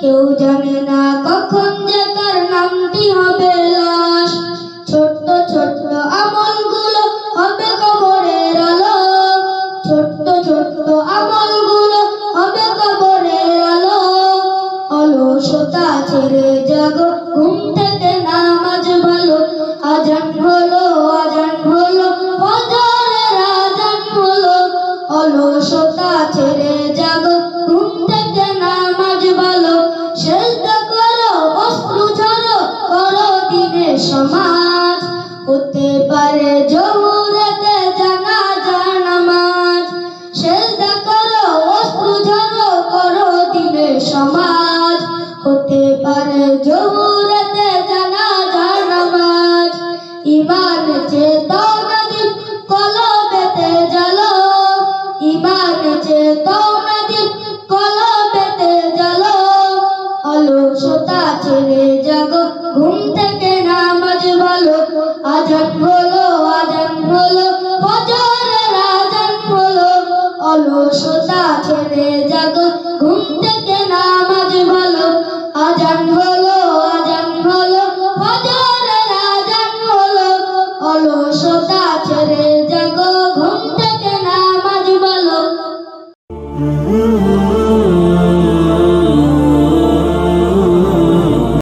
কেউ জানে না কখন যে তার নামটি হবে লাশ। ছোট্ট ছোট্ট আমলগুলো হবে কবরের আলো। ছোট্ট ছোট্ট আমলগুলো হবে কবরের আলো। অলসতা ছেড়ে জাগো ঘুম থেকে নামাজ ভালো। আজান হলো আজান হলো, ফজরের আজান হলো। অলসতা ছেড়ে জাগো সমাজ, হতে পারে জহুরাতে জানা জানামাজ সেজদা করো, অস্ত্র ঝরো করো দিনে সমাজ। হতে পারে জহুরাতে জানা জানামাজ ইমান চেতন